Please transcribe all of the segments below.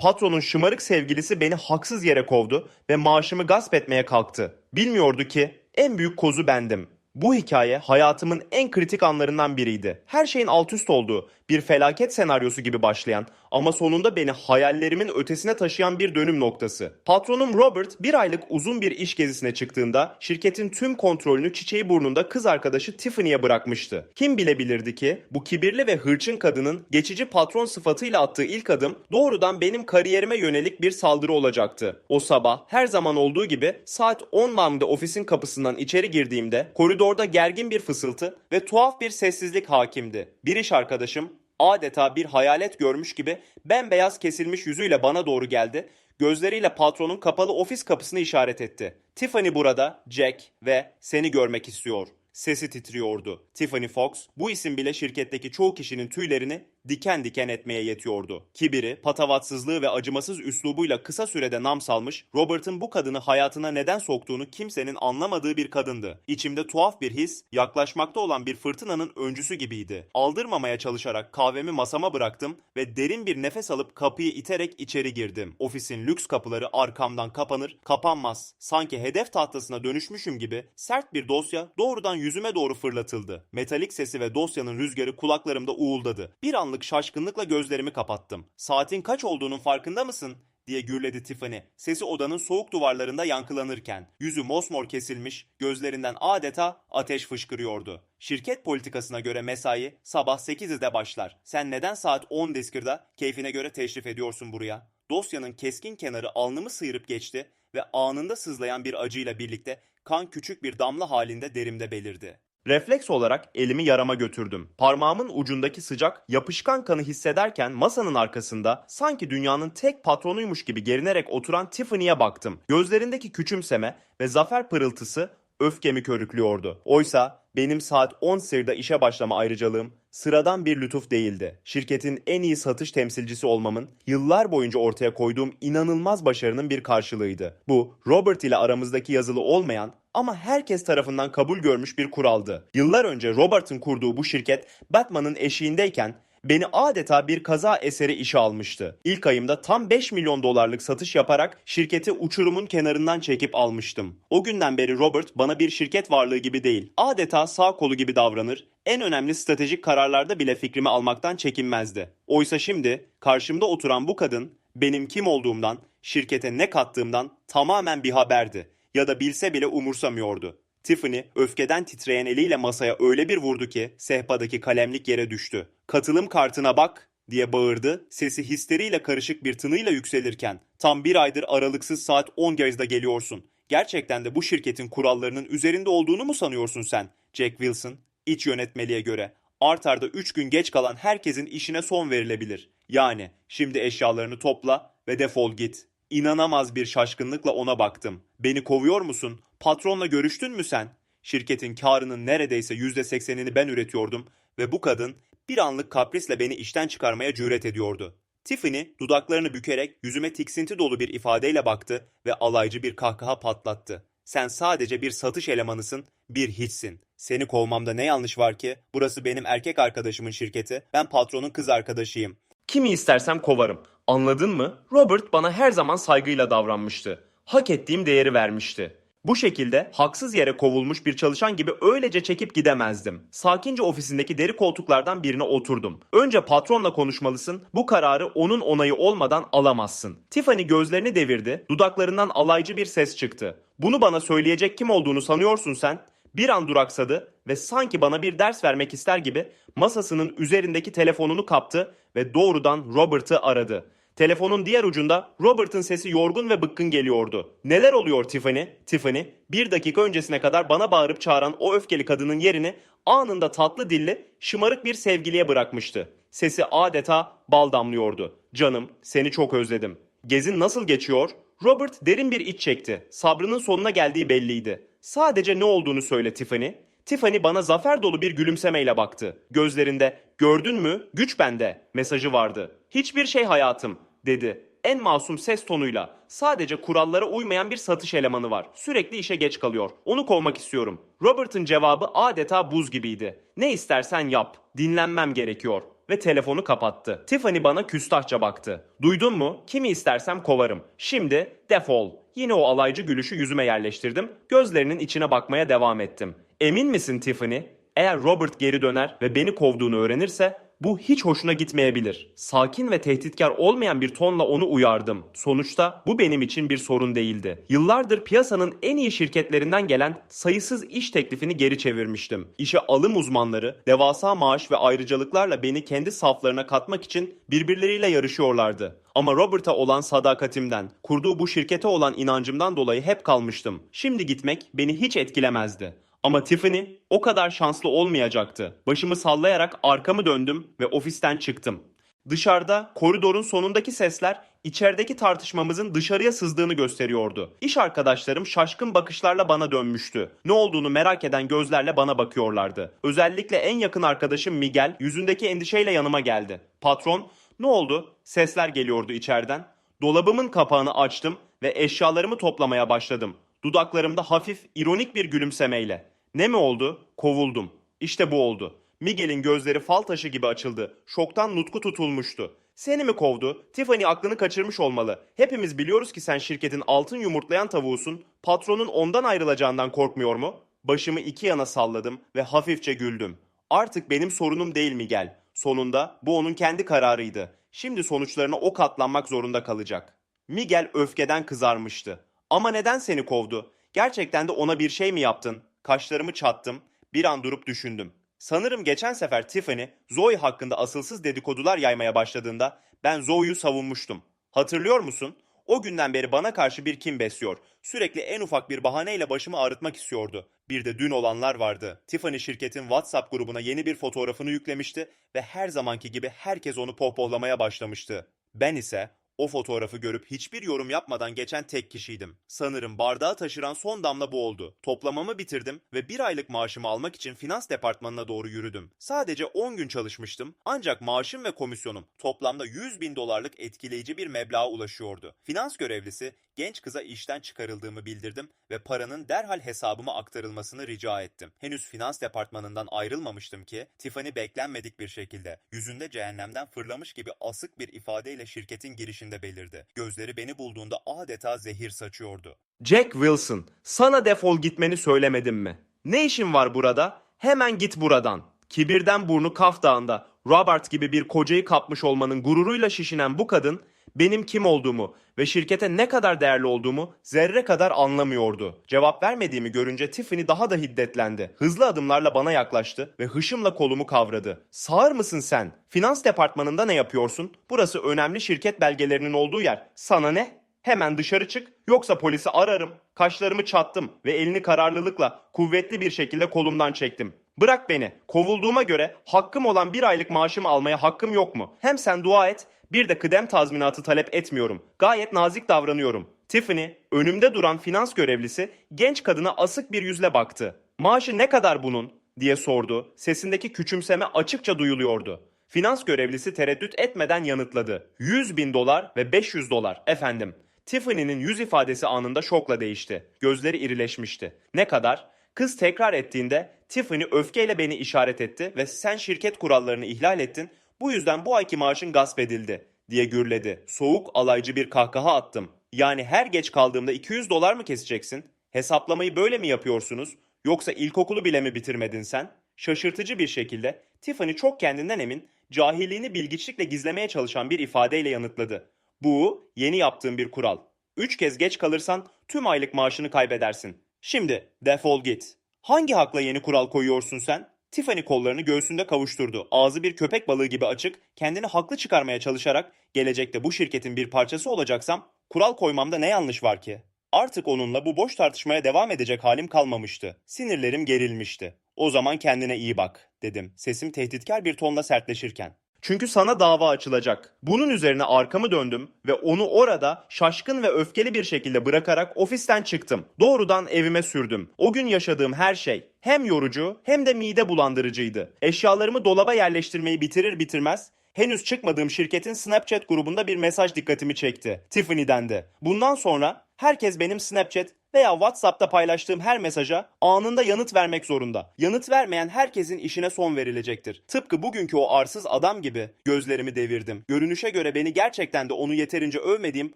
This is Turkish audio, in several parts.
Patronun şımarık sevgilisi beni haksız yere kovdu ve maaşımı gasp etmeye kalktı. Bilmiyordu ki en büyük kozu bendim. Bu hikaye hayatımın en kritik anlarından biriydi. Her şeyin alt üst olduğu, bir felaket senaryosu gibi başlayan ama sonunda beni hayallerimin ötesine taşıyan bir dönüm noktası. Patronum Robert bir aylık uzun bir iş gezisine çıktığında şirketin tüm kontrolünü çiçeği burnunda kız arkadaşı Tiffany'ye bırakmıştı. Kim bilebilirdi ki bu kibirli ve hırçın kadının geçici patron sıfatıyla attığı ilk adım doğrudan benim kariyerime yönelik bir saldırı olacaktı. O sabah her zaman olduğu gibi saat 10 mamda ofisin kapısından içeri girdiğimde koridorda gergin bir fısıltı ve tuhaf bir sessizlik hakimdi. Bir iş arkadaşım adeta bir hayalet görmüş gibi bembeyaz kesilmiş yüzüyle bana doğru geldi. Gözleriyle patronun kapalı ofis kapısını işaret etti. Tiffany burada, Jack ve seni görmek istiyor. Sesi titriyordu. Tiffany Fox bu isim bile şirketteki çoğu kişinin tüylerini diken diken etmeye yetiyordu. Kibiri, patavatsızlığı ve acımasız üslubuyla kısa sürede nam salmış, Robert'ın bu kadını hayatına neden soktuğunu kimsenin anlamadığı bir kadındı. İçimde tuhaf bir his, yaklaşmakta olan bir fırtınanın öncüsü gibiydi. Aldırmamaya çalışarak kahvemi masama bıraktım ve derin bir nefes alıp kapıyı iterek içeri girdim. Ofisin lüks kapıları arkamdan kapanır, kapanmaz. Sanki hedef tahtasına dönüşmüşüm gibi sert bir dosya doğrudan yüzüme doğru fırlatıldı. Metalik sesi ve dosyanın rüzgarı kulaklarımda uğuldadı. Bir anlık şaşkınlıkla gözlerimi kapattım. Saatin kaç olduğunun farkında mısın? diye gürledi Tiffany. Sesi odanın soğuk duvarlarında yankılanırken yüzü mosmor kesilmiş, gözlerinden adeta ateş fışkırıyordu. Şirket politikasına göre mesai sabah 8'de başlar. Sen neden saat 10 Deskir'da keyfine göre teşrif ediyorsun buraya? Dosyanın keskin kenarı alnımı sıyırıp geçti ve anında sızlayan bir acıyla birlikte kan küçük bir damla halinde derimde belirdi. Refleks olarak elimi yarama götürdüm. Parmağımın ucundaki sıcak, yapışkan kanı hissederken masanın arkasında sanki dünyanın tek patronuymuş gibi gerinerek oturan Tiffany'ye baktım. Gözlerindeki küçümseme ve zafer pırıltısı öfkemi körüklüyordu. Oysa benim saat 10 sırda işe başlama ayrıcalığım sıradan bir lütuf değildi. Şirketin en iyi satış temsilcisi olmamın yıllar boyunca ortaya koyduğum inanılmaz başarının bir karşılığıydı. Bu Robert ile aramızdaki yazılı olmayan ama herkes tarafından kabul görmüş bir kuraldı. Yıllar önce Robert'ın kurduğu bu şirket Batman'ın eşiğindeyken beni adeta bir kaza eseri işe almıştı. İlk ayımda tam 5 milyon dolarlık satış yaparak şirketi uçurumun kenarından çekip almıştım. O günden beri Robert bana bir şirket varlığı gibi değil, adeta sağ kolu gibi davranır, en önemli stratejik kararlarda bile fikrimi almaktan çekinmezdi. Oysa şimdi karşımda oturan bu kadın benim kim olduğumdan, şirkete ne kattığımdan tamamen bir haberdi ya da bilse bile umursamıyordu. Tiffany öfkeden titreyen eliyle masaya öyle bir vurdu ki sehpadaki kalemlik yere düştü. Katılım kartına bak diye bağırdı. Sesi histeriyle karışık bir tınıyla yükselirken tam bir aydır aralıksız saat 10 gazda geliyorsun. Gerçekten de bu şirketin kurallarının üzerinde olduğunu mu sanıyorsun sen? Jack Wilson, iç yönetmeliğe göre art arda 3 gün geç kalan herkesin işine son verilebilir. Yani şimdi eşyalarını topla ve defol git. İnanamaz bir şaşkınlıkla ona baktım. Beni kovuyor musun? Patronla görüştün mü sen? Şirketin karının neredeyse %80'ini ben üretiyordum ve bu kadın bir anlık kaprisle beni işten çıkarmaya cüret ediyordu. Tiffany dudaklarını bükerek yüzüme tiksinti dolu bir ifadeyle baktı ve alaycı bir kahkaha patlattı. Sen sadece bir satış elemanısın, bir hiçsin. Seni kovmamda ne yanlış var ki? Burası benim erkek arkadaşımın şirketi, ben patronun kız arkadaşıyım. Kimi istersem kovarım. Anladın mı? Robert bana her zaman saygıyla davranmıştı. Hak ettiğim değeri vermişti. Bu şekilde haksız yere kovulmuş bir çalışan gibi öylece çekip gidemezdim. Sakince ofisindeki deri koltuklardan birine oturdum. Önce patronla konuşmalısın. Bu kararı onun onayı olmadan alamazsın. Tiffany gözlerini devirdi. Dudaklarından alaycı bir ses çıktı. Bunu bana söyleyecek kim olduğunu sanıyorsun sen? Bir an duraksadı ve sanki bana bir ders vermek ister gibi masasının üzerindeki telefonunu kaptı ve doğrudan Robert'ı aradı. Telefonun diğer ucunda Robert'ın sesi yorgun ve bıkkın geliyordu. Neler oluyor Tiffany? Tiffany bir dakika öncesine kadar bana bağırıp çağıran o öfkeli kadının yerini anında tatlı dilli şımarık bir sevgiliye bırakmıştı. Sesi adeta bal damlıyordu. Canım seni çok özledim. Gezin nasıl geçiyor? Robert derin bir iç çekti. Sabrının sonuna geldiği belliydi. Sadece ne olduğunu söyle Tiffany. Tiffany bana zafer dolu bir gülümsemeyle baktı. Gözlerinde gördün mü güç bende mesajı vardı. Hiçbir şey hayatım dedi. En masum ses tonuyla. Sadece kurallara uymayan bir satış elemanı var. Sürekli işe geç kalıyor. Onu kovmak istiyorum. Robert'ın cevabı adeta buz gibiydi. Ne istersen yap. Dinlenmem gerekiyor. ve telefonu kapattı. Tiffany bana küstahça baktı. Duydun mu? Kimi istersem kovarım. Şimdi defol. Yine o alaycı gülüşü yüzüme yerleştirdim. Gözlerinin içine bakmaya devam ettim. Emin misin Tiffany? Eğer Robert geri döner ve beni kovduğunu öğrenirse bu hiç hoşuna gitmeyebilir. Sakin ve tehditkar olmayan bir tonla onu uyardım. Sonuçta bu benim için bir sorun değildi. Yıllardır piyasanın en iyi şirketlerinden gelen sayısız iş teklifini geri çevirmiştim. İşe alım uzmanları devasa maaş ve ayrıcalıklarla beni kendi saflarına katmak için birbirleriyle yarışıyorlardı. Ama Robert'a olan sadakatimden, kurduğu bu şirkete olan inancımdan dolayı hep kalmıştım. Şimdi gitmek beni hiç etkilemezdi. Ama Tiffany o kadar şanslı olmayacaktı. Başımı sallayarak arkamı döndüm ve ofisten çıktım. Dışarıda koridorun sonundaki sesler içerideki tartışmamızın dışarıya sızdığını gösteriyordu. İş arkadaşlarım şaşkın bakışlarla bana dönmüştü. Ne olduğunu merak eden gözlerle bana bakıyorlardı. Özellikle en yakın arkadaşım Miguel yüzündeki endişeyle yanıma geldi. Patron, ne oldu? Sesler geliyordu içeriden. Dolabımın kapağını açtım ve eşyalarımı toplamaya başladım. Dudaklarımda hafif, ironik bir gülümsemeyle. Ne mi oldu? Kovuldum. İşte bu oldu. Miguel'in gözleri fal taşı gibi açıldı. Şoktan nutku tutulmuştu. Seni mi kovdu? Tiffany aklını kaçırmış olmalı. Hepimiz biliyoruz ki sen şirketin altın yumurtlayan tavuğusun. Patronun ondan ayrılacağından korkmuyor mu? Başımı iki yana salladım ve hafifçe güldüm. Artık benim sorunum değil Miguel. Sonunda bu onun kendi kararıydı. Şimdi sonuçlarına o katlanmak zorunda kalacak. Miguel öfkeden kızarmıştı. Ama neden seni kovdu? Gerçekten de ona bir şey mi yaptın? Kaşlarımı çattım. Bir an durup düşündüm. Sanırım geçen sefer Tiffany, Zoe hakkında asılsız dedikodular yaymaya başladığında ben Zoe'yu savunmuştum. Hatırlıyor musun? O günden beri bana karşı bir kim besliyor. Sürekli en ufak bir bahaneyle başımı ağrıtmak istiyordu. Bir de dün olanlar vardı. Tiffany şirketin WhatsApp grubuna yeni bir fotoğrafını yüklemişti ve her zamanki gibi herkes onu pohpohlamaya başlamıştı. Ben ise o fotoğrafı görüp hiçbir yorum yapmadan geçen tek kişiydim. Sanırım bardağı taşıran son damla bu oldu. Toplamamı bitirdim ve bir aylık maaşımı almak için finans departmanına doğru yürüdüm. Sadece 10 gün çalışmıştım ancak maaşım ve komisyonum toplamda 100 bin dolarlık etkileyici bir meblağa ulaşıyordu. Finans görevlisi genç kıza işten çıkarıldığımı bildirdim ve paranın derhal hesabıma aktarılmasını rica ettim. Henüz finans departmanından ayrılmamıştım ki Tiffany beklenmedik bir şekilde yüzünde cehennemden fırlamış gibi asık bir ifadeyle şirketin girişinde belirdi. Gözleri beni bulduğunda adeta zehir saçıyordu. Jack Wilson, sana defol gitmeni söylemedim mi? Ne işin var burada? Hemen git buradan. Kibirden burnu Kaf Dağı'nda Robert gibi bir kocayı kapmış olmanın gururuyla şişinen bu kadın benim kim olduğumu ve şirkete ne kadar değerli olduğumu zerre kadar anlamıyordu. Cevap vermediğimi görünce Tiffany daha da hiddetlendi. Hızlı adımlarla bana yaklaştı ve hışımla kolumu kavradı. Sağır mısın sen? Finans departmanında ne yapıyorsun? Burası önemli şirket belgelerinin olduğu yer. Sana ne? Hemen dışarı çık yoksa polisi ararım. Kaşlarımı çattım ve elini kararlılıkla kuvvetli bir şekilde kolumdan çektim. Bırak beni. Kovulduğuma göre hakkım olan bir aylık maaşımı almaya hakkım yok mu? Hem sen dua et bir de kıdem tazminatı talep etmiyorum. Gayet nazik davranıyorum. Tiffany önümde duran finans görevlisi genç kadına asık bir yüzle baktı. Maaşı ne kadar bunun diye sordu. Sesindeki küçümseme açıkça duyuluyordu. Finans görevlisi tereddüt etmeden yanıtladı. 100 bin dolar ve 500 dolar efendim. Tiffany'nin yüz ifadesi anında şokla değişti. Gözleri irileşmişti. Ne kadar? Kız tekrar ettiğinde Tiffany öfkeyle beni işaret etti ve sen şirket kurallarını ihlal ettin. Bu yüzden bu ayki maaşın gasp edildi diye gürledi. Soğuk alaycı bir kahkaha attım. Yani her geç kaldığımda 200 dolar mı keseceksin? Hesaplamayı böyle mi yapıyorsunuz? Yoksa ilkokulu bile mi bitirmedin sen? Şaşırtıcı bir şekilde Tiffany çok kendinden emin, cahilliğini bilgiçlikle gizlemeye çalışan bir ifadeyle yanıtladı. Bu yeni yaptığım bir kural. Üç kez geç kalırsan tüm aylık maaşını kaybedersin. Şimdi defol git. Hangi hakla yeni kural koyuyorsun sen? Tiffany kollarını göğsünde kavuşturdu. Ağzı bir köpek balığı gibi açık, kendini haklı çıkarmaya çalışarak gelecekte bu şirketin bir parçası olacaksam kural koymamda ne yanlış var ki? Artık onunla bu boş tartışmaya devam edecek halim kalmamıştı. Sinirlerim gerilmişti. O zaman kendine iyi bak, dedim. Sesim tehditkar bir tonla sertleşirken. Çünkü sana dava açılacak. Bunun üzerine arkamı döndüm ve onu orada şaşkın ve öfkeli bir şekilde bırakarak ofisten çıktım. Doğrudan evime sürdüm. O gün yaşadığım her şey hem yorucu hem de mide bulandırıcıydı. Eşyalarımı dolaba yerleştirmeyi bitirir bitirmez henüz çıkmadığım şirketin Snapchat grubunda bir mesaj dikkatimi çekti. Tiffany'den de. Bundan sonra herkes benim Snapchat veya WhatsApp'ta paylaştığım her mesaja anında yanıt vermek zorunda. Yanıt vermeyen herkesin işine son verilecektir. Tıpkı bugünkü o arsız adam gibi gözlerimi devirdim. Görünüşe göre beni gerçekten de onu yeterince övmediğim,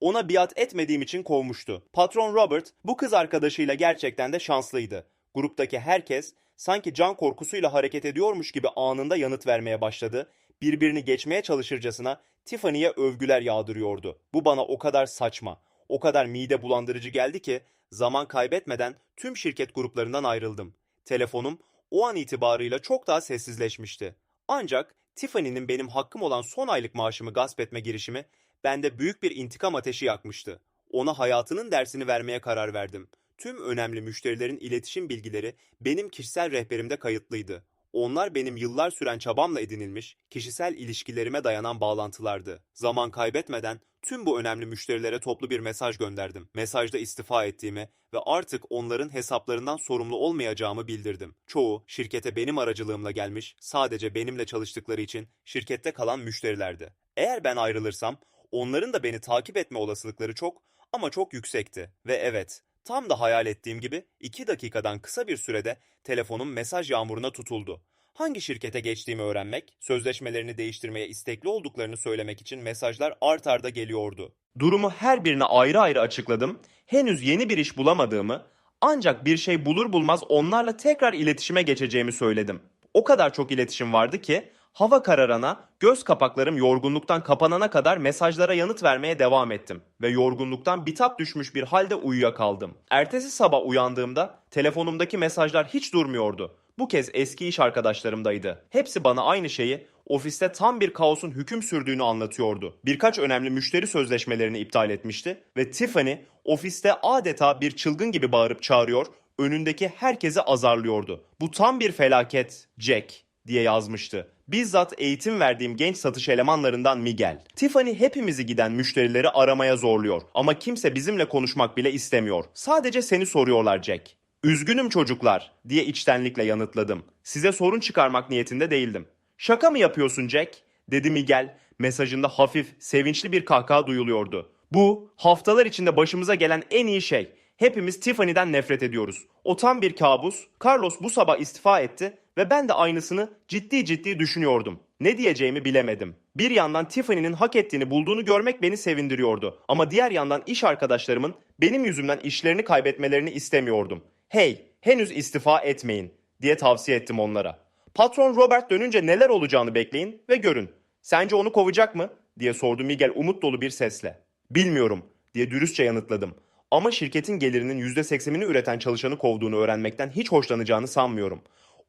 ona biat etmediğim için kovmuştu. Patron Robert bu kız arkadaşıyla gerçekten de şanslıydı. Gruptaki herkes sanki can korkusuyla hareket ediyormuş gibi anında yanıt vermeye başladı. Birbirini geçmeye çalışırcasına Tiffany'ye övgüler yağdırıyordu. Bu bana o kadar saçma, o kadar mide bulandırıcı geldi ki zaman kaybetmeden tüm şirket gruplarından ayrıldım. Telefonum o an itibarıyla çok daha sessizleşmişti. Ancak Tiffany'nin benim hakkım olan son aylık maaşımı gasp etme girişimi bende büyük bir intikam ateşi yakmıştı. Ona hayatının dersini vermeye karar verdim. Tüm önemli müşterilerin iletişim bilgileri benim kişisel rehberimde kayıtlıydı. Onlar benim yıllar süren çabamla edinilmiş, kişisel ilişkilerime dayanan bağlantılardı. Zaman kaybetmeden tüm bu önemli müşterilere toplu bir mesaj gönderdim. Mesajda istifa ettiğimi ve artık onların hesaplarından sorumlu olmayacağımı bildirdim. Çoğu şirkete benim aracılığımla gelmiş, sadece benimle çalıştıkları için şirkette kalan müşterilerdi. Eğer ben ayrılırsam onların da beni takip etme olasılıkları çok ama çok yüksekti. Ve evet, tam da hayal ettiğim gibi 2 dakikadan kısa bir sürede telefonum mesaj yağmuruna tutuldu. Hangi şirkete geçtiğimi öğrenmek, sözleşmelerini değiştirmeye istekli olduklarını söylemek için mesajlar art arda geliyordu. Durumu her birine ayrı ayrı açıkladım. Henüz yeni bir iş bulamadığımı, ancak bir şey bulur bulmaz onlarla tekrar iletişime geçeceğimi söyledim. O kadar çok iletişim vardı ki hava kararana, göz kapaklarım yorgunluktan kapanana kadar mesajlara yanıt vermeye devam ettim ve yorgunluktan bitap düşmüş bir halde uyuyakaldım. Ertesi sabah uyandığımda telefonumdaki mesajlar hiç durmuyordu. Bu kez eski iş arkadaşlarımdaydı. Hepsi bana aynı şeyi ofiste tam bir kaosun hüküm sürdüğünü anlatıyordu. Birkaç önemli müşteri sözleşmelerini iptal etmişti ve Tiffany ofiste adeta bir çılgın gibi bağırıp çağırıyor, önündeki herkesi azarlıyordu. Bu tam bir felaket, Jack diye yazmıştı. Bizzat eğitim verdiğim genç satış elemanlarından Miguel. Tiffany hepimizi giden müşterileri aramaya zorluyor ama kimse bizimle konuşmak bile istemiyor. Sadece seni soruyorlar Jack. Üzgünüm çocuklar diye içtenlikle yanıtladım. Size sorun çıkarmak niyetinde değildim. Şaka mı yapıyorsun Jack? dedi Miguel. Mesajında hafif, sevinçli bir kahkaha duyuluyordu. Bu haftalar içinde başımıza gelen en iyi şey. Hepimiz Tiffany'den nefret ediyoruz. O tam bir kabus. Carlos bu sabah istifa etti ve ben de aynısını ciddi ciddi düşünüyordum. Ne diyeceğimi bilemedim. Bir yandan Tiffany'nin hak ettiğini bulduğunu görmek beni sevindiriyordu. Ama diğer yandan iş arkadaşlarımın benim yüzümden işlerini kaybetmelerini istemiyordum. Hey, henüz istifa etmeyin diye tavsiye ettim onlara. Patron Robert dönünce neler olacağını bekleyin ve görün. Sence onu kovacak mı? diye sordu Miguel umut dolu bir sesle. Bilmiyorum diye dürüstçe yanıtladım. Ama şirketin gelirinin %80'ini üreten çalışanı kovduğunu öğrenmekten hiç hoşlanacağını sanmıyorum.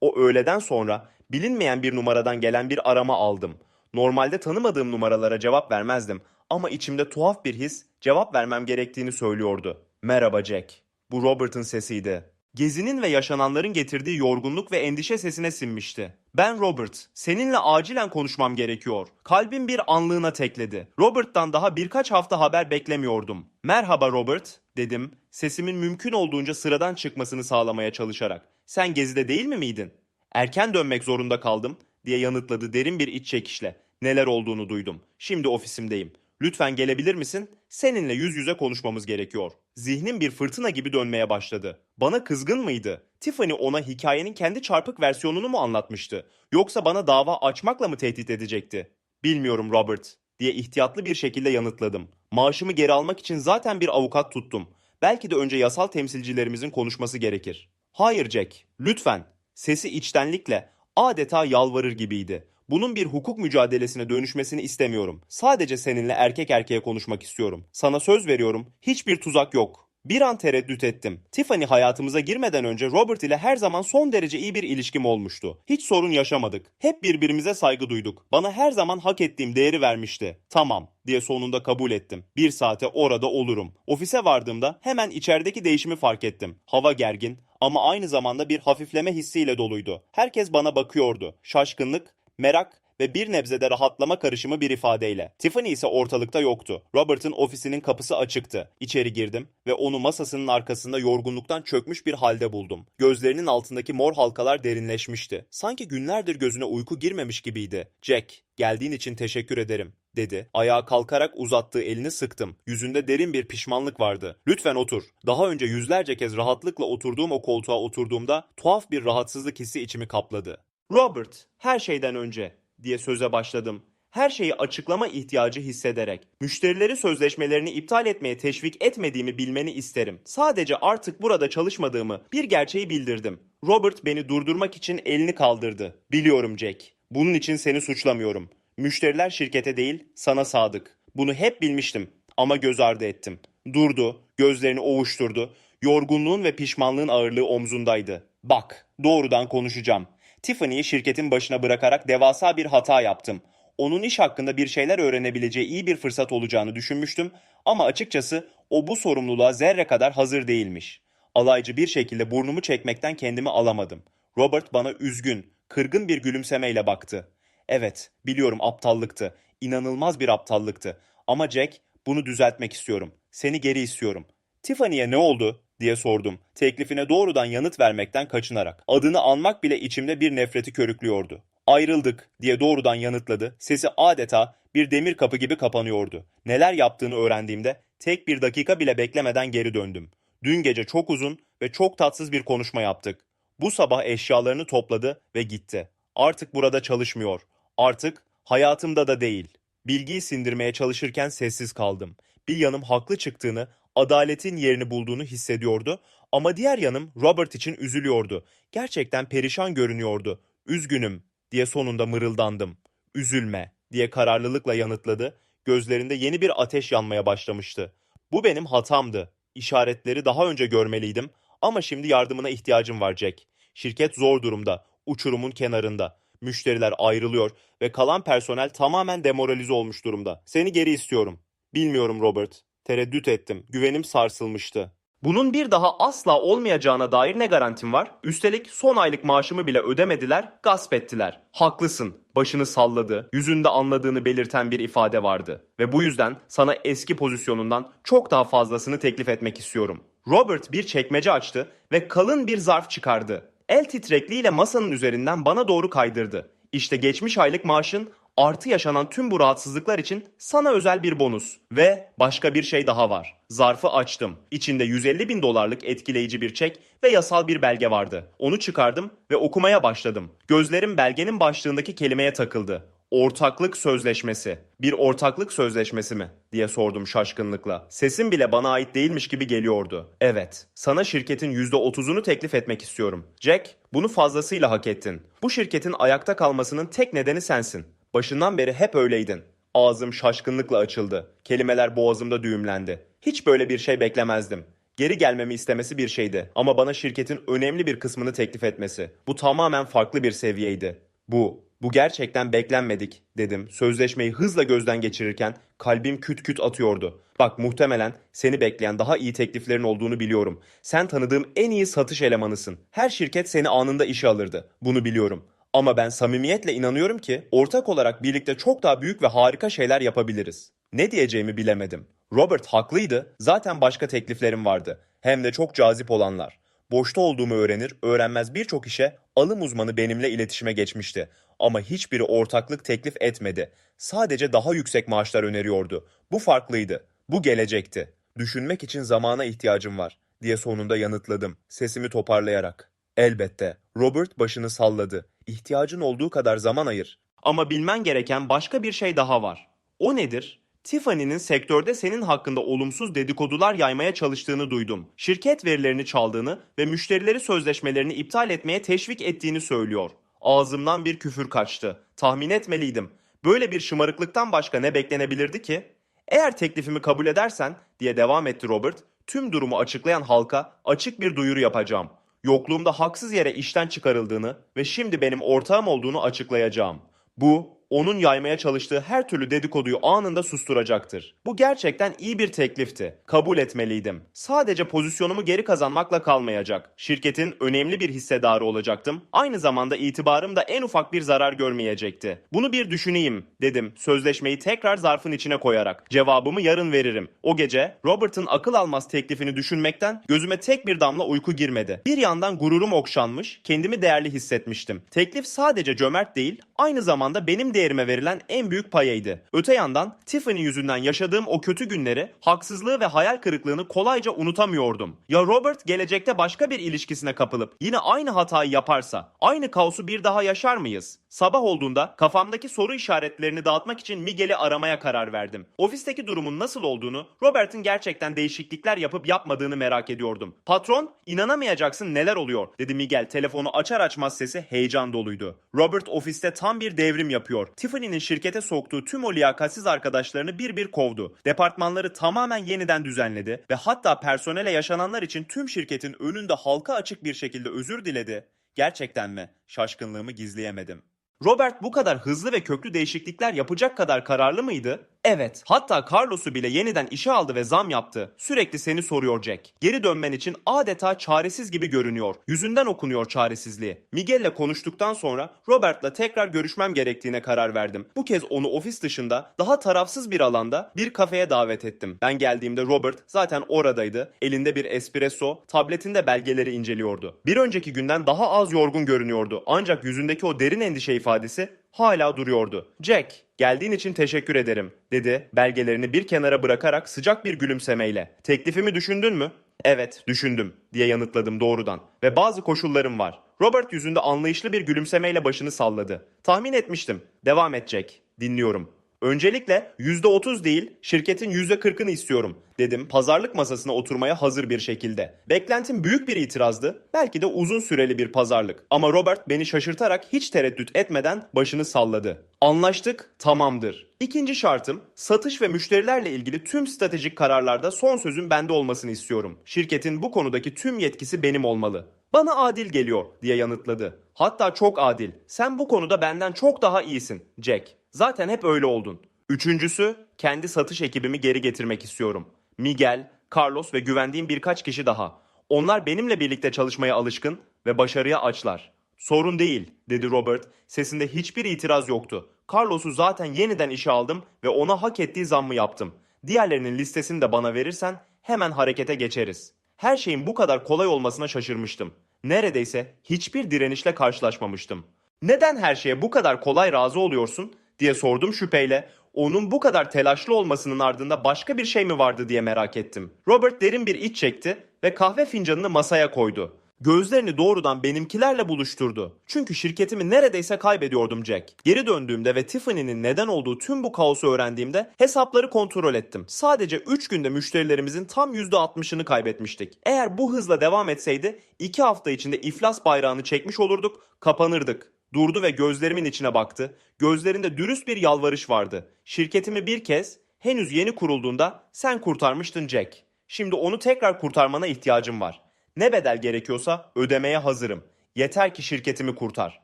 O öğleden sonra bilinmeyen bir numaradan gelen bir arama aldım. Normalde tanımadığım numaralara cevap vermezdim ama içimde tuhaf bir his cevap vermem gerektiğini söylüyordu. Merhaba Jack. Bu Robert'ın sesiydi. Gezinin ve yaşananların getirdiği yorgunluk ve endişe sesine sinmişti. Ben Robert, seninle acilen konuşmam gerekiyor. Kalbim bir anlığına tekledi. Robert'tan daha birkaç hafta haber beklemiyordum. Merhaba Robert, dedim, sesimin mümkün olduğunca sıradan çıkmasını sağlamaya çalışarak. Sen gezide değil mi miydin? Erken dönmek zorunda kaldım, diye yanıtladı derin bir iç çekişle. Neler olduğunu duydum. Şimdi ofisimdeyim. Lütfen gelebilir misin? Seninle yüz yüze konuşmamız gerekiyor. Zihnim bir fırtına gibi dönmeye başladı. Bana kızgın mıydı? Tiffany ona hikayenin kendi çarpık versiyonunu mu anlatmıştı? Yoksa bana dava açmakla mı tehdit edecekti? Bilmiyorum Robert, diye ihtiyatlı bir şekilde yanıtladım. Maaşımı geri almak için zaten bir avukat tuttum. Belki de önce yasal temsilcilerimizin konuşması gerekir. Hayır Jack, lütfen. Sesi içtenlikle, adeta yalvarır gibiydi. Bunun bir hukuk mücadelesine dönüşmesini istemiyorum. Sadece seninle erkek erkeğe konuşmak istiyorum. Sana söz veriyorum, hiçbir tuzak yok. Bir an tereddüt ettim. Tiffany hayatımıza girmeden önce Robert ile her zaman son derece iyi bir ilişkim olmuştu. Hiç sorun yaşamadık. Hep birbirimize saygı duyduk. Bana her zaman hak ettiğim değeri vermişti. Tamam diye sonunda kabul ettim. Bir saate orada olurum. Ofise vardığımda hemen içerideki değişimi fark ettim. Hava gergin ama aynı zamanda bir hafifleme hissiyle doluydu. Herkes bana bakıyordu. Şaşkınlık, merak ve bir nebzede rahatlama karışımı bir ifadeyle. Tiffany ise ortalıkta yoktu. Robert'ın ofisinin kapısı açıktı. İçeri girdim ve onu masasının arkasında yorgunluktan çökmüş bir halde buldum. Gözlerinin altındaki mor halkalar derinleşmişti. Sanki günlerdir gözüne uyku girmemiş gibiydi. Jack, geldiğin için teşekkür ederim. Dedi. Ayağa kalkarak uzattığı elini sıktım. Yüzünde derin bir pişmanlık vardı. Lütfen otur. Daha önce yüzlerce kez rahatlıkla oturduğum o koltuğa oturduğumda tuhaf bir rahatsızlık hissi içimi kapladı. Robert, her şeyden önce diye söze başladım. Her şeyi açıklama ihtiyacı hissederek. Müşterileri sözleşmelerini iptal etmeye teşvik etmediğimi bilmeni isterim. Sadece artık burada çalışmadığımı, bir gerçeği bildirdim. Robert beni durdurmak için elini kaldırdı. Biliyorum Jack. Bunun için seni suçlamıyorum. Müşteriler şirkete değil, sana sadık. Bunu hep bilmiştim ama göz ardı ettim. Durdu, gözlerini ovuşturdu. Yorgunluğun ve pişmanlığın ağırlığı omzundaydı. Bak, doğrudan konuşacağım. Tiffany'yi şirketin başına bırakarak devasa bir hata yaptım. Onun iş hakkında bir şeyler öğrenebileceği iyi bir fırsat olacağını düşünmüştüm ama açıkçası o bu sorumluluğa zerre kadar hazır değilmiş. Alaycı bir şekilde burnumu çekmekten kendimi alamadım. Robert bana üzgün, kırgın bir gülümsemeyle baktı. Evet, biliyorum aptallıktı. İnanılmaz bir aptallıktı. Ama Jack, bunu düzeltmek istiyorum. Seni geri istiyorum. Tiffany'ye ne oldu? diye sordum. Teklifine doğrudan yanıt vermekten kaçınarak. Adını anmak bile içimde bir nefreti körüklüyordu. Ayrıldık diye doğrudan yanıtladı. Sesi adeta bir demir kapı gibi kapanıyordu. Neler yaptığını öğrendiğimde tek bir dakika bile beklemeden geri döndüm. Dün gece çok uzun ve çok tatsız bir konuşma yaptık. Bu sabah eşyalarını topladı ve gitti. Artık burada çalışmıyor. Artık hayatımda da değil. Bilgiyi sindirmeye çalışırken sessiz kaldım. Bir yanım haklı çıktığını, adaletin yerini bulduğunu hissediyordu ama diğer yanım Robert için üzülüyordu. Gerçekten perişan görünüyordu. Üzgünüm diye sonunda mırıldandım. Üzülme diye kararlılıkla yanıtladı. Gözlerinde yeni bir ateş yanmaya başlamıştı. Bu benim hatamdı. İşaretleri daha önce görmeliydim ama şimdi yardımına ihtiyacım var Jack. Şirket zor durumda, uçurumun kenarında. Müşteriler ayrılıyor ve kalan personel tamamen demoralize olmuş durumda. Seni geri istiyorum. Bilmiyorum Robert. Tereddüt ettim. Güvenim sarsılmıştı. Bunun bir daha asla olmayacağına dair ne garantim var? Üstelik son aylık maaşımı bile ödemediler, gasp ettiler. Haklısın. Başını salladı, yüzünde anladığını belirten bir ifade vardı. Ve bu yüzden sana eski pozisyonundan çok daha fazlasını teklif etmek istiyorum. Robert bir çekmece açtı ve kalın bir zarf çıkardı. El titrekliğiyle masanın üzerinden bana doğru kaydırdı. İşte geçmiş aylık maaşın artı yaşanan tüm bu rahatsızlıklar için sana özel bir bonus. Ve başka bir şey daha var. Zarfı açtım. İçinde 150 bin dolarlık etkileyici bir çek ve yasal bir belge vardı. Onu çıkardım ve okumaya başladım. Gözlerim belgenin başlığındaki kelimeye takıldı. Ortaklık sözleşmesi. Bir ortaklık sözleşmesi mi? diye sordum şaşkınlıkla. Sesim bile bana ait değilmiş gibi geliyordu. Evet, sana şirketin %30'unu teklif etmek istiyorum. Jack, bunu fazlasıyla hak ettin. Bu şirketin ayakta kalmasının tek nedeni sensin. Başından beri hep öyleydin. Ağzım şaşkınlıkla açıldı. Kelimeler boğazımda düğümlendi. Hiç böyle bir şey beklemezdim. Geri gelmemi istemesi bir şeydi ama bana şirketin önemli bir kısmını teklif etmesi. Bu tamamen farklı bir seviyeydi. Bu, bu gerçekten beklenmedik dedim. Sözleşmeyi hızla gözden geçirirken kalbim küt küt atıyordu. Bak muhtemelen seni bekleyen daha iyi tekliflerin olduğunu biliyorum. Sen tanıdığım en iyi satış elemanısın. Her şirket seni anında işe alırdı. Bunu biliyorum. Ama ben samimiyetle inanıyorum ki ortak olarak birlikte çok daha büyük ve harika şeyler yapabiliriz. Ne diyeceğimi bilemedim. Robert haklıydı. Zaten başka tekliflerim vardı. Hem de çok cazip olanlar. Boşta olduğumu öğrenir, öğrenmez birçok işe alım uzmanı benimle iletişime geçmişti. Ama hiçbiri ortaklık teklif etmedi. Sadece daha yüksek maaşlar öneriyordu. Bu farklıydı. Bu gelecekti. Düşünmek için zamana ihtiyacım var diye sonunda yanıtladım sesimi toparlayarak. Elbette. Robert başını salladı. İhtiyacın olduğu kadar zaman ayır. Ama bilmen gereken başka bir şey daha var. O nedir? Tiffany'nin sektörde senin hakkında olumsuz dedikodular yaymaya çalıştığını duydum. Şirket verilerini çaldığını ve müşterileri sözleşmelerini iptal etmeye teşvik ettiğini söylüyor. Ağzımdan bir küfür kaçtı. Tahmin etmeliydim. Böyle bir şımarıklıktan başka ne beklenebilirdi ki? Eğer teklifimi kabul edersen diye devam etti Robert, tüm durumu açıklayan halka açık bir duyuru yapacağım. Yokluğumda haksız yere işten çıkarıldığını ve şimdi benim ortağım olduğunu açıklayacağım. Bu onun yaymaya çalıştığı her türlü dedikoduyu anında susturacaktır. Bu gerçekten iyi bir teklifti. Kabul etmeliydim. Sadece pozisyonumu geri kazanmakla kalmayacak. Şirketin önemli bir hissedarı olacaktım. Aynı zamanda itibarım da en ufak bir zarar görmeyecekti. Bunu bir düşüneyim dedim. Sözleşmeyi tekrar zarfın içine koyarak. Cevabımı yarın veririm. O gece Robert'ın akıl almaz teklifini düşünmekten gözüme tek bir damla uyku girmedi. Bir yandan gururum okşanmış, kendimi değerli hissetmiştim. Teklif sadece cömert değil, aynı zamanda benim değerimi değerime verilen en büyük payıydı. Öte yandan Tiffany yüzünden yaşadığım o kötü günleri, haksızlığı ve hayal kırıklığını kolayca unutamıyordum. Ya Robert gelecekte başka bir ilişkisine kapılıp yine aynı hatayı yaparsa, aynı kaosu bir daha yaşar mıyız? Sabah olduğunda kafamdaki soru işaretlerini dağıtmak için Miguel'i aramaya karar verdim. Ofisteki durumun nasıl olduğunu, Robert'ın gerçekten değişiklikler yapıp yapmadığını merak ediyordum. Patron, inanamayacaksın neler oluyor dedi Miguel telefonu açar açmaz sesi heyecan doluydu. Robert ofiste tam bir devrim yapıyor. Tiffany'nin şirkete soktuğu tüm o liyakatsiz arkadaşlarını bir bir kovdu. Departmanları tamamen yeniden düzenledi ve hatta personele yaşananlar için tüm şirketin önünde halka açık bir şekilde özür diledi. Gerçekten mi? Şaşkınlığımı gizleyemedim. Robert bu kadar hızlı ve köklü değişiklikler yapacak kadar kararlı mıydı? Evet. Hatta Carlos'u bile yeniden işe aldı ve zam yaptı. Sürekli seni soruyor Jack. Geri dönmen için adeta çaresiz gibi görünüyor. Yüzünden okunuyor çaresizliği. Miguel'le konuştuktan sonra Robert'la tekrar görüşmem gerektiğine karar verdim. Bu kez onu ofis dışında daha tarafsız bir alanda bir kafeye davet ettim. Ben geldiğimde Robert zaten oradaydı. Elinde bir espresso, tabletinde belgeleri inceliyordu. Bir önceki günden daha az yorgun görünüyordu. Ancak yüzündeki o derin endişe ifadesi hala duruyordu. Jack, geldiğin için teşekkür ederim, dedi belgelerini bir kenara bırakarak sıcak bir gülümsemeyle. Teklifimi düşündün mü? Evet, düşündüm, diye yanıtladım doğrudan. Ve bazı koşullarım var. Robert yüzünde anlayışlı bir gülümsemeyle başını salladı. Tahmin etmiştim. Devam Jack. Dinliyorum. Öncelikle %30 değil, şirketin %40'ını istiyorum dedim pazarlık masasına oturmaya hazır bir şekilde. Beklentim büyük bir itirazdı, belki de uzun süreli bir pazarlık. Ama Robert beni şaşırtarak hiç tereddüt etmeden başını salladı. Anlaştık, tamamdır. İkinci şartım, satış ve müşterilerle ilgili tüm stratejik kararlarda son sözün bende olmasını istiyorum. Şirketin bu konudaki tüm yetkisi benim olmalı. Bana adil geliyor diye yanıtladı. Hatta çok adil. Sen bu konuda benden çok daha iyisin Jack. Zaten hep öyle oldun. Üçüncüsü, kendi satış ekibimi geri getirmek istiyorum. Miguel, Carlos ve güvendiğim birkaç kişi daha. Onlar benimle birlikte çalışmaya alışkın ve başarıya açlar. Sorun değil, dedi Robert. Sesinde hiçbir itiraz yoktu. Carlos'u zaten yeniden işe aldım ve ona hak ettiği zammı yaptım. Diğerlerinin listesini de bana verirsen hemen harekete geçeriz. Her şeyin bu kadar kolay olmasına şaşırmıştım. Neredeyse hiçbir direnişle karşılaşmamıştım. Neden her şeye bu kadar kolay razı oluyorsun diye sordum şüpheyle. Onun bu kadar telaşlı olmasının ardında başka bir şey mi vardı diye merak ettim. Robert derin bir iç çekti ve kahve fincanını masaya koydu. Gözlerini doğrudan benimkilerle buluşturdu. Çünkü şirketimi neredeyse kaybediyordum Jack. Geri döndüğümde ve Tiffany'nin neden olduğu tüm bu kaosu öğrendiğimde hesapları kontrol ettim. Sadece 3 günde müşterilerimizin tam %60'ını kaybetmiştik. Eğer bu hızla devam etseydi 2 hafta içinde iflas bayrağını çekmiş olurduk, kapanırdık. Durdu ve gözlerimin içine baktı. Gözlerinde dürüst bir yalvarış vardı. Şirketimi bir kez henüz yeni kurulduğunda sen kurtarmıştın Jack. Şimdi onu tekrar kurtarmana ihtiyacım var. Ne bedel gerekiyorsa ödemeye hazırım. Yeter ki şirketimi kurtar.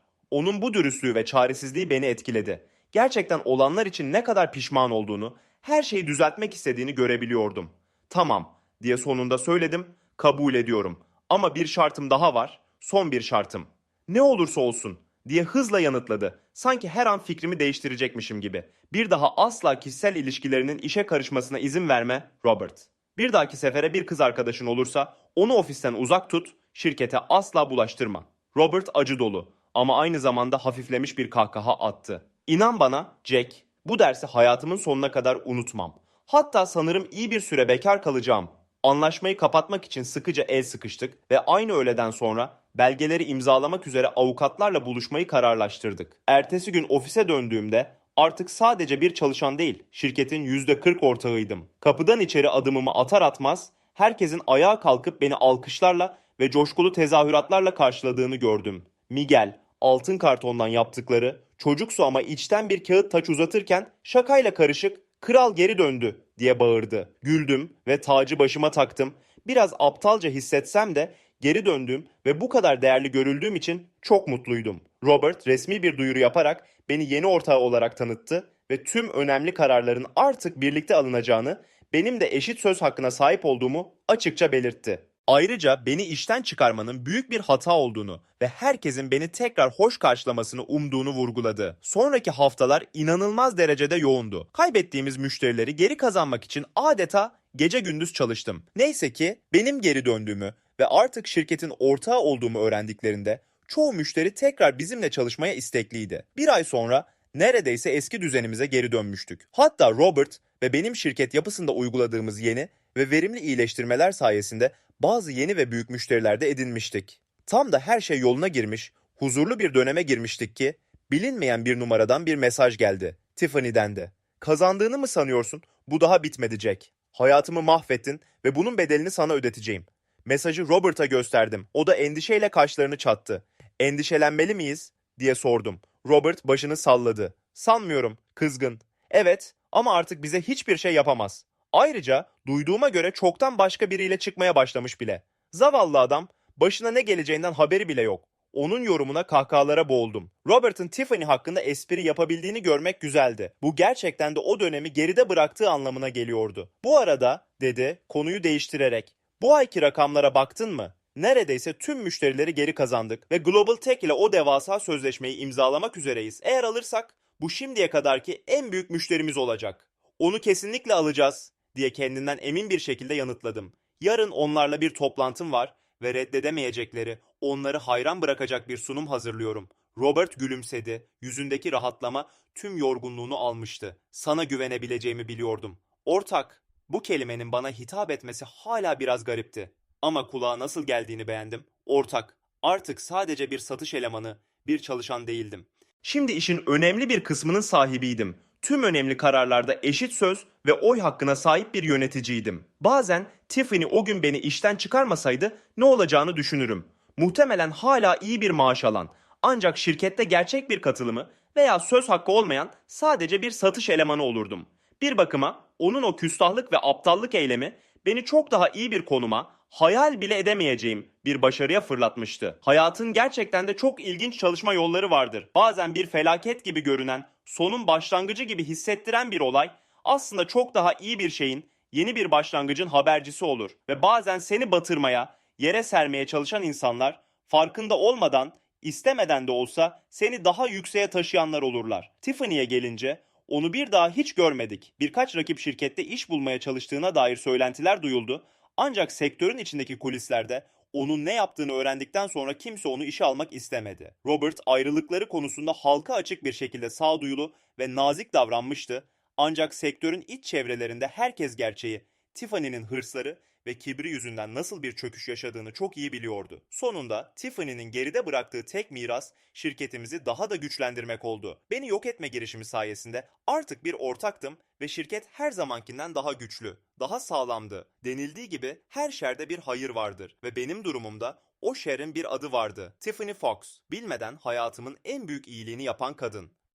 Onun bu dürüstlüğü ve çaresizliği beni etkiledi. Gerçekten olanlar için ne kadar pişman olduğunu, her şeyi düzeltmek istediğini görebiliyordum. Tamam diye sonunda söyledim, kabul ediyorum. Ama bir şartım daha var, son bir şartım. Ne olursa olsun diye hızla yanıtladı. Sanki her an fikrimi değiştirecekmişim gibi. Bir daha asla kişisel ilişkilerinin işe karışmasına izin verme Robert. Bir dahaki sefere bir kız arkadaşın olursa onu ofisten uzak tut, şirkete asla bulaştırma. Robert acı dolu ama aynı zamanda hafiflemiş bir kahkaha attı. İnan bana Jack, bu dersi hayatımın sonuna kadar unutmam. Hatta sanırım iyi bir süre bekar kalacağım. Anlaşmayı kapatmak için sıkıca el sıkıştık ve aynı öğleden sonra belgeleri imzalamak üzere avukatlarla buluşmayı kararlaştırdık. Ertesi gün ofise döndüğümde artık sadece bir çalışan değil, şirketin %40 ortağıydım. Kapıdan içeri adımımı atar atmaz herkesin ayağa kalkıp beni alkışlarla ve coşkulu tezahüratlarla karşıladığını gördüm. Miguel, altın kartondan yaptıkları, çocuksu ama içten bir kağıt taç uzatırken şakayla karışık "Kral geri döndü." diye bağırdı. Güldüm ve tacı başıma taktım. Biraz aptalca hissetsem de geri döndüğüm ve bu kadar değerli görüldüğüm için çok mutluydum. Robert resmi bir duyuru yaparak beni yeni ortağı olarak tanıttı ve tüm önemli kararların artık birlikte alınacağını, benim de eşit söz hakkına sahip olduğumu açıkça belirtti. Ayrıca beni işten çıkarmanın büyük bir hata olduğunu ve herkesin beni tekrar hoş karşılamasını umduğunu vurguladı. Sonraki haftalar inanılmaz derecede yoğundu. Kaybettiğimiz müşterileri geri kazanmak için adeta gece gündüz çalıştım. Neyse ki benim geri döndüğümü ve artık şirketin ortağı olduğumu öğrendiklerinde çoğu müşteri tekrar bizimle çalışmaya istekliydi. Bir ay sonra Neredeyse eski düzenimize geri dönmüştük. Hatta Robert ve benim şirket yapısında uyguladığımız yeni ve verimli iyileştirmeler sayesinde bazı yeni ve büyük müşteriler de edinmiştik. Tam da her şey yoluna girmiş, huzurlu bir döneme girmiştik ki bilinmeyen bir numaradan bir mesaj geldi. Tiffany'den de. Kazandığını mı sanıyorsun? Bu daha bitmedi Jack. Hayatımı mahvettin ve bunun bedelini sana ödeteceğim. Mesajı Robert'a gösterdim. O da endişeyle kaşlarını çattı. Endişelenmeli miyiz? diye sordum. Robert başını salladı. Sanmıyorum, kızgın. Evet ama artık bize hiçbir şey yapamaz. Ayrıca duyduğuma göre çoktan başka biriyle çıkmaya başlamış bile. Zavallı adam başına ne geleceğinden haberi bile yok. Onun yorumuna kahkahalara boğuldum. Robert'ın Tiffany hakkında espri yapabildiğini görmek güzeldi. Bu gerçekten de o dönemi geride bıraktığı anlamına geliyordu. Bu arada, dedi, konuyu değiştirerek. Bu ayki rakamlara baktın mı? Neredeyse tüm müşterileri geri kazandık ve Global Tech ile o devasa sözleşmeyi imzalamak üzereyiz. Eğer alırsak bu şimdiye kadarki en büyük müşterimiz olacak. Onu kesinlikle alacağız diye kendinden emin bir şekilde yanıtladım. Yarın onlarla bir toplantım var ve reddedemeyecekleri, onları hayran bırakacak bir sunum hazırlıyorum. Robert gülümsedi. Yüzündeki rahatlama tüm yorgunluğunu almıştı. Sana güvenebileceğimi biliyordum. Ortak, bu kelimenin bana hitap etmesi hala biraz garipti. Ama kulağa nasıl geldiğini beğendim. Ortak, artık sadece bir satış elemanı, bir çalışan değildim. Şimdi işin önemli bir kısmının sahibiydim. Tüm önemli kararlarda eşit söz ve oy hakkına sahip bir yöneticiydim. Bazen Tiffany o gün beni işten çıkarmasaydı ne olacağını düşünürüm. Muhtemelen hala iyi bir maaş alan, ancak şirkette gerçek bir katılımı veya söz hakkı olmayan sadece bir satış elemanı olurdum. Bir bakıma onun o küstahlık ve aptallık eylemi beni çok daha iyi bir konuma, hayal bile edemeyeceğim bir başarıya fırlatmıştı. Hayatın gerçekten de çok ilginç çalışma yolları vardır. Bazen bir felaket gibi görünen, sonun başlangıcı gibi hissettiren bir olay aslında çok daha iyi bir şeyin, yeni bir başlangıcın habercisi olur ve bazen seni batırmaya, yere sermeye çalışan insanlar farkında olmadan, istemeden de olsa seni daha yükseğe taşıyanlar olurlar. Tiffany'ye gelince onu bir daha hiç görmedik. Birkaç rakip şirkette iş bulmaya çalıştığına dair söylentiler duyuldu. Ancak sektörün içindeki kulislerde onun ne yaptığını öğrendikten sonra kimse onu işe almak istemedi. Robert ayrılıkları konusunda halka açık bir şekilde sağduyulu ve nazik davranmıştı. Ancak sektörün iç çevrelerinde herkes gerçeği, Tiffany'nin hırsları ve kibri yüzünden nasıl bir çöküş yaşadığını çok iyi biliyordu. Sonunda Tiffany'nin geride bıraktığı tek miras şirketimizi daha da güçlendirmek oldu. Beni yok etme girişimi sayesinde artık bir ortaktım ve şirket her zamankinden daha güçlü, daha sağlamdı. Denildiği gibi her şerde bir hayır vardır ve benim durumumda o şerin bir adı vardı. Tiffany Fox. Bilmeden hayatımın en büyük iyiliğini yapan kadın.